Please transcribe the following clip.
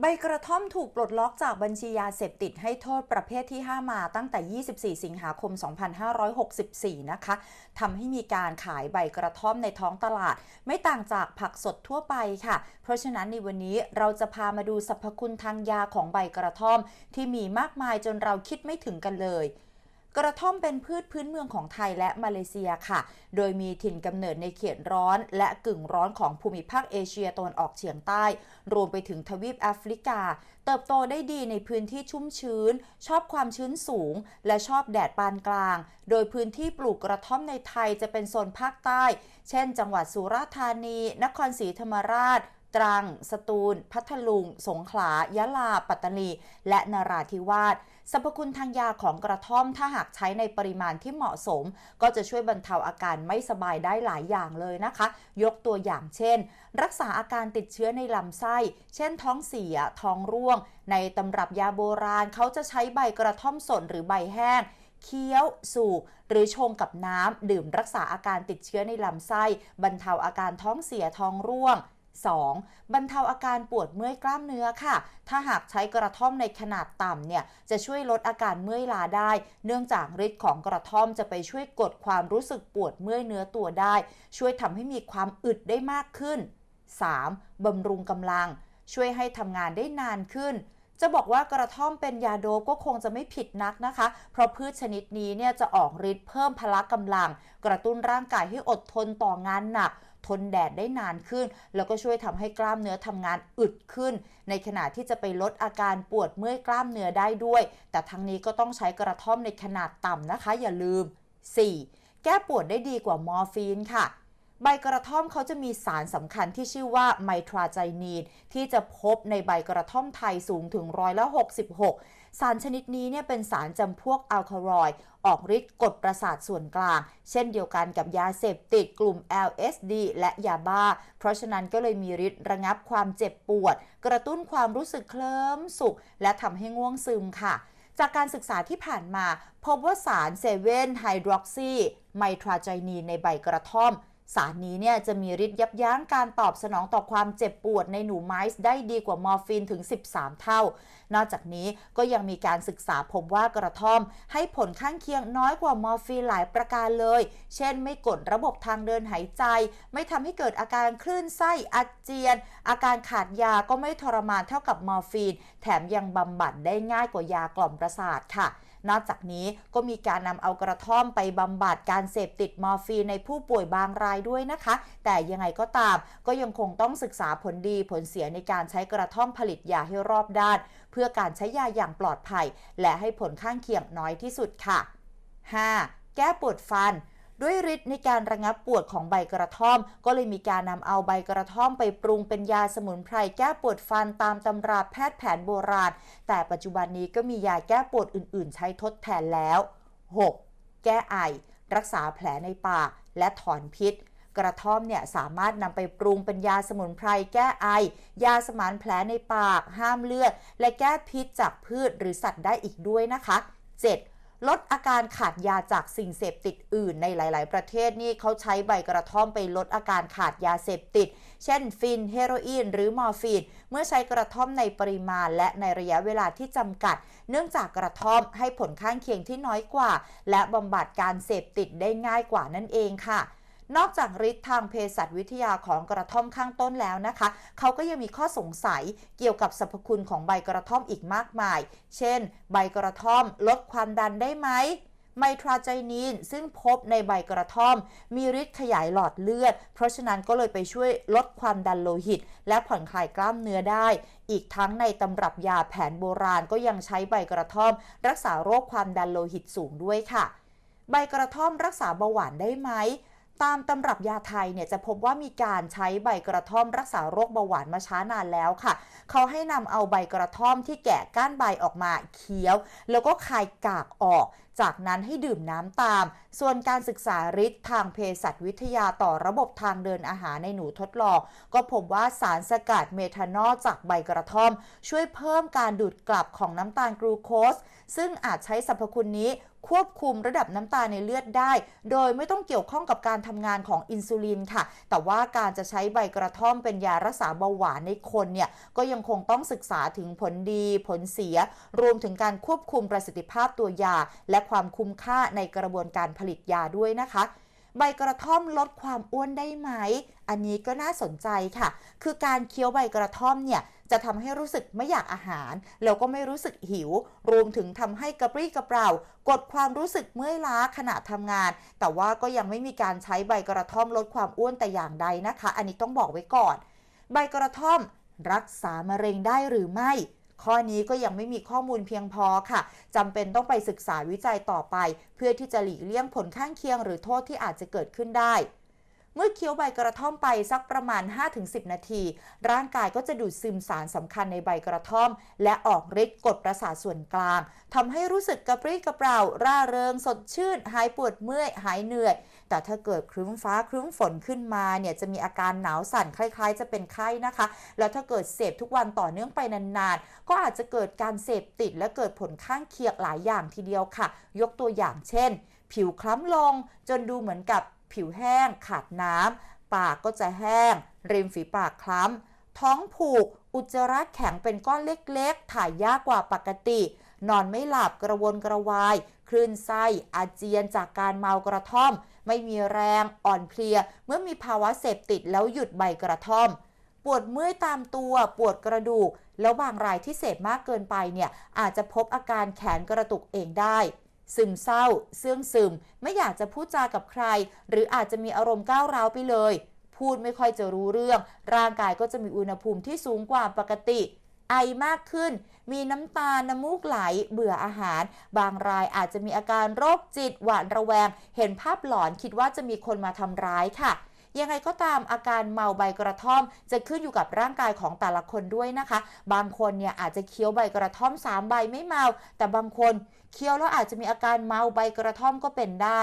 ใบกระท่อมถูกปลดล็อกจากบัญชียาเสพติดให้โทษประเภทที่ 5 มาตั้งแต่ 24 สิงหาคม 2564 นะคะทำให้มีการขายใบกระท่อมในท้องตลาด ไม่ต่างจากผักสดทั่วไปค่ะ เพราะฉะนั้นในวันนี้เราจะพามาดูสรรพคุณทางยาของใบกระท่อม ที่มีมากมายจนเราคิดไม่ถึงกันเลย กระท่อมเป็นพืชพื้นเมืองของไทยและมาเลเซียค่ะ โดยมีถิ่นกำเนิดในเขตร้อนและกึ่งร้อนของภูมิภาคเอเชียตะวันออกเฉียงใต้ รวมไปถึงทวีปแอฟริกา เติบโตได้ดีในพื้นที่ชุ่มชื้น ชอบความชื้นสูง และชอบแดดปานกลาง โดยพื้นที่ปลูกกระท่อมในไทยจะเป็นโซนภาคใต้ เช่น จังหวัดสุราษฎร์ธานี นครศรีธรรมราช ตรัง สตูล พัทลุง สงขลา ยะลา ปัตตานี และนราธิวาสสรรพคุณทางยาของกระท่อมถ้าหากใช้ในปริมาณที่เหมาะสม ก็จะช่วยบรรเทาอาการไม่สบายได้หลายอย่างเลยนะคะ ยกตัวอย่างเช่น รักษาอาการติดเชื้อในลำไส้ เช่นท้องเสีย ท้องร่วง ในตำรับยาโบราณเขาจะใช้ใบกระท่อมสดหรือใบแห้งเคี้ยว สูบหรือชงกับน้ำดื่มรักษาอาการติดเชื้อในลำไส้ บรรเทาอาการท้องเสียท้องร่วง 2. บรรเทาอาการปวดเมื่อยกล้ามเนื้อค่ะ ถ้าหากใช้กระท่อมในขนาดต่ำเนี่ยจะช่วยลดอาการเมื่อยล้าได้ เนื่องจากฤทธิ์ของกระท่อมจะไปช่วยกดความรู้สึกปวดเมื่อยเนื้อตัวได้ ช่วยทำให้มีความอึดได้มากขึ้น 3. บำรุงกำลัง ช่วยให้ทำงานได้นานขึ้นจะบอกว่ากระท่อมเป็นยาโดปก็คงจะไม่ผิดนักนะคะ เพราะพืชชนิดนี้เนี่ยจะออกฤทธิ์เพิ่มพละกำลัง กระตุ้นร่างกายให้อดทนต่องานหนัก ทนแดดได้นานขึ้น แล้วก็ช่วยทำให้กล้ามเนื้อทำงานอึดขึ้น ในขณะที่จะไปลดอาการปวดเมื่อยกล้ามเนื้อได้ด้วย แต่ทั้งนี้ก็ต้องใช้กระท่อมในขนาดต่ำนะคะ อย่าลืม 4. แก้ปวดได้ดีกว่า มอร์ฟีนค่ะ ใบกระท่อมเขาจะมีสารสำคัญที่ชื่อว่าไมทราไจนีนที่จะพบในใบกระท่อมไทยสูงถึงร้อยละ66 สารชนิดนี้เนี่ยเป็นสารจำพวกอัลคารอยด์ออกฤทธิ์กดประสาทส่วนกลาง เช่นเดียวกันกับยาเสพติดกลุ่ม LSD และยาบ้า เพราะฉะนั้นก็เลยมีฤทธิ์ระงับความเจ็บปวด กระตุ้นความรู้สึกเคลิ้มสุข และทำให้ง่วงซึมค่ะจากการศึกษาที่ผ่านมา พบว่าสารเซเว่นไฮดรอกซีไมทราไจนีนในใบกระท่อม สารนี้เนี่ยจะมีฤทธิ์ยับยั้งการตอบสนองต่อความเจ็บปวดในหนูไม้ได้ดีกว่ามอร์ฟีนถึง 13 เท่า นอกจากนี้ก็ยังมีการศึกษาพบว่ากระท่อม ให้ผลข้างเคียงน้อยกว่ามอร์ฟีนหลายประการเลย เช่นไม่กดระบบทางเดินหายใจ ไม่ทำให้เกิดอาการคลื่นไส้อาเจียน อาการขาดยาก็ไม่ทรมานเท่ากับมอร์ฟีน แถมยังบำบัดได้ง่ายกว่ายากล่อมประสาทค่ะ นอกจากนี้ก็มีการนำเอากระท่อมไปบำบัดการเสพติดมอร์ฟีนในผู้ป่วยบางรายด้วยนะคะ แต่ยังไงก็ตามก็ยังคงต้องศึกษาผลดีผลเสียในการใช้กระท่อมผลิตยาให้รอบด้าน เพื่อการใช้ยาอย่างปลอดภัย และให้ผลข้างเคียงน้อยที่สุดค่ะ 5. แก้ปวดฟัน ด้วยฤทธิ์ในการระงับปวดของใบกระท่อม ก็เลยมีการนำเอาใบกระท่อมไปปรุงเป็นยาสมุนไพรแก้ปวดฟันตามตำราแพทย์แผนโบราณ แต่ปัจจุบันนี้ก็มียาแก้ปวดอื่น ๆ ใช้ทดแทนแล้ว 6. แก้ไอ รักษาแผลในปากและถอนพิษกระท่อมเนี่ยสามารถนำไปปรุงเป็นยาสมุนไพรแก้ไอ ยาสมานแผลในปาก ห้ามเลือด และแก้พิษจากพืชหรือสัตว์ได้อีกด้วยนะคะ 7. ลดอาการขาดยาจากสิ่งเสพติดอื่นในหลาย ๆ ประเทศนี่เขาใช้ใบกระท่อมไปลดอาการขาดยาเสพติด เช่นฟิน เฮโรอีน หรือมอร์ฟีน เมื่อใช้กระท่อมในปริมาณและในระยะเวลาที่จำกัด เนื่องจากกระท่อมให้ผลข้างเคียงที่น้อยกว่า และบำบัดการเสพติดได้ง่ายกว่านั่นเองค่ะ นอกจากฤทธิ์ทางเภสัชวิทยาของกระท่อมข้างต้นแล้วนะคะ เขาก็ยังมีข้อสงสัยเกี่ยวกับสรรพคุณของใบกระท่อมอีกมากมาย เช่น ใบกระท่อมลดความดันได้ไหมไมทราไจนีนซึ่งพบในใบกระท่อม มีฤทธิ์ขยายหลอดเลือด เพราะฉะนั้นก็เลยไปช่วยลดความดันโลหิต และผ่อนคลายกล้ามเนื้อได้ อีกทั้งในตำรับยาแผนโบราณก็ยังใช้ใบกระท่อม รักษาโรคความดันโลหิตสูงด้วยค่ะ ใบกระท่อมรักษาเบาหวานได้ไหม ตามตำรับยาไทยเนี่ยจะพบว่ามีการใช้ใบกระท่อมรักษาโรคเบาหวานมาช้านานแล้วค่ะ เขาให้นำเอาใบกระท่อมที่แกะก้านใบออกมาเคี้ยว แล้วก็คายกากออก จากนั้นให้ดื่มน้ำตาม ส่วนการศึกษาฤทธิ์ทางเภสัชวิทยาต่อระบบทางเดินอาหารในหนูทดลอง ก็พบว่าสารสกัดเมทานอลจากใบกระท่อม ช่วยเพิ่มการดูดกลับของน้ำตาลกลูโคส ซึ่งอาจใช้สรรพคุณนี้ ควบคุมระดับน้ำตาลในเลือดได้ โดยไม่ต้องเกี่ยวข้องกับการทำงานของอินซูลินค่ะ แต่ว่าการจะใช้ใบกระท่อมเป็นยารักษาเบาหวานในคนเนี่ยก็ยังคงต้องศึกษาถึงผลดีผลเสีย รวมถึงการควบคุมประสิทธิภาพตัวยา และความคุ้มค่าในกระบวนการผลิตยาด้วยนะคะ ใบกระท่อมลดความอ้วนได้ไหม อันนี้ก็น่าสนใจค่ะ คือการเคี้ยวใบกระท่อมเนี่ยจะทำให้รู้สึกไม่อยากอาหาร แล้วก็ไม่รู้สึกหิว รวมถึงทำให้กระปรี้กระเปร่ากดความรู้สึกเมื่อยล้าขณะทำงาน แต่ว่าก็ยังไม่มีการใช้ใบกระท่อมลดความอ้วนแต่อย่างใดนะคะ อันนี้ต้องบอกไว้ก่อน ใบกระท่อมรักษามะเร็งได้หรือไม่ ข้อนี้ก็ยังไม่มีข้อมูลเพียงพอค่ะจำเป็นต้องไปศึกษาวิจัยต่อไป เพื่อที่จะหลีกเลี่ยงผลข้างเคียง หรือโทษที่อาจจะเกิดขึ้นได้เมื่อเคี้ยวใบกระท่อมไปสักประมาณ 5-10 นาที ร่างกายก็จะดูดซึมสารสำคัญในใบกระท่อม และออกฤทธิ์กดประสาทส่วนกลางทำให้รู้สึกกระปรี้กระเปร่า ร่าเริงสดชื่น หายปวดเมื่อย หายเหนื่อย แต่ถ้าเกิดครึ้มฟ้าครึ้มฝนขึ้นมาเนี่ยจะมีอาการหนาวสั่นคล้าย ๆ จะเป็นไข้นะคะ แล้วถ้าเกิดเสพทุกวันต่อเนื่องไปนานๆ ก็อาจจะเกิดการเสพติดและเกิดผลข้างเคียงหลายอย่างทีเดียวค่ะ ยกตัวอย่างเช่น ผิวคล้ำลงจนดูเหมือนกับผิวแห้ง ขาดน้ำปากก็จะแห้ง ริมฝีปากคล้ำ ท้องผูก อุจจาระแข็งเป็นก้อนเล็กๆ ถ่ายยากกว่าปกติ นอนไม่หลับกระวนกระวาย คลื่นไส้อาเจียนจากการเมากระท่อม ไม่มีแรงอ่อนเพลีย เมื่อมีภาวะเสพติดแล้วหยุดใบกระท่อม ปวดเมื่อยตามตัว ปวดกระดูก แล้วบางรายที่เสพมากเกินไปเนี่ยอาจจะพบอาการแขนกระตุกเองได้ซึมเศร้า เสื่องซึม ไม่อยากจะพูดจากับใคร หรืออาจจะมีอารมณ์ก้าวร้าวไปเลย พูดไม่ค่อยจะรู้เรื่อง ร่างกายก็จะมีอุณหภูมิที่สูงกว่าปกติ ไอมากขึ้น มีน้ำตา น้ำมูกไหล เบื่ออาหาร บางรายอาจจะมีอาการโรคจิต หวาดระแวง เห็นภาพหลอนคิดว่าจะมีคนมาทำร้ายค่ะยังไงก็ตามอาการเมาใบกระท่อม จะขึ้นอยู่กับร่างกายของแต่ละคนด้วยนะคะ บางคนเนี่ยอาจจะเคี้ยวใบกระท่อม 3 ใบไม่เมา แต่บางคนเคี้ยวแล้วอาจจะมีอาการเมาใบกระท่อมก็เป็นได้